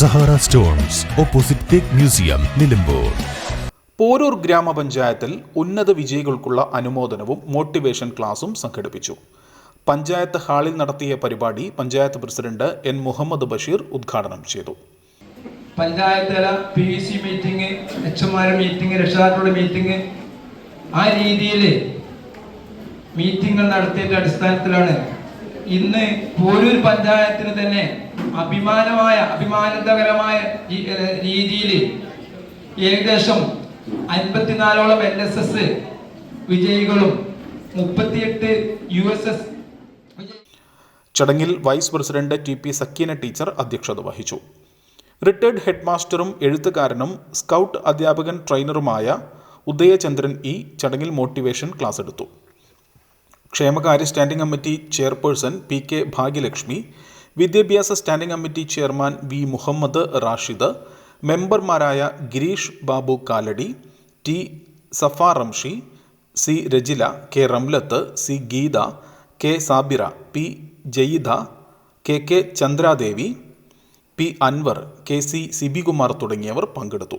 Sahara stones opposite തേക്ക് museum Nilambur. Poroor ഗ്രാമപഞ്ചായത്തിൽ ഉന്നത വിജയികൾക്കുള്ള അനുമോദനവും മോട്ടിവേഷൻ ക്ലാസും സംഘടിപ്പിച്ചു. പഞ്ചായത്ത് ഹാളിൽ നടത്തിയ പരിപാടി പഞ്ചായത്ത് പ്രസിഡന്റ് എൻ മുഹമ്മദ് ബഷീർ ഉദ്ഘാടനം ചെയ്തു. പഞ്ചായത്ത് തല P V C meeting H എംമാരുടെ meeting രക്ഷിതാക്കളുടെ മീറ്റിംഗ് ആ രീതിയിൽ മീറ്റിംഗുകൾ നടത്തിയതിന്റെ അടിസ്ഥാനത്തിലാണ് ഇന്ന് പോരൂർ പഞ്ചായത്തിന് തന്നെ അഭിമാനമായ അഭിമാനകരമായ രീതിയിൽ ഏകദേശം അൻപത്തിനാലോളം എൻ എസ് എസ് വിജയികളും മുപ്പത്തിയെട്ട് യു എസ് എസ് ചടങ്ങിൽ vice president T P Sakeena teacher അധ്യക്ഷത വഹിച്ചു. റിട്ടയർഡ് ഹെഡ്മാസ്റ്ററും എഴുത്തുകാരനും സ്കൗട്ട് അധ്യാപകൻ ട്രെയിനറുമായ ഉദയചന്ദ്രൻ ഈ ചടങ്ങിൽ മോട്ടിവേഷൻ ക്ലാസ് എടുത്തു. ക്ഷേമകാര്യ standing committee chairperson P K Bhagyalakshmi വിദ്യാഭ്യാസ standing committee chairman V Muhammad Rashid മെമ്പർമാരായ Girish Babu Kaladi T Safa Ramshi C Rajila K Ramlath C Geetha K Sabira P Jayida K K Chandradevi P Anwar K C Sibikumar തുടങ്ങിയവർ പങ്കെടുത്തു.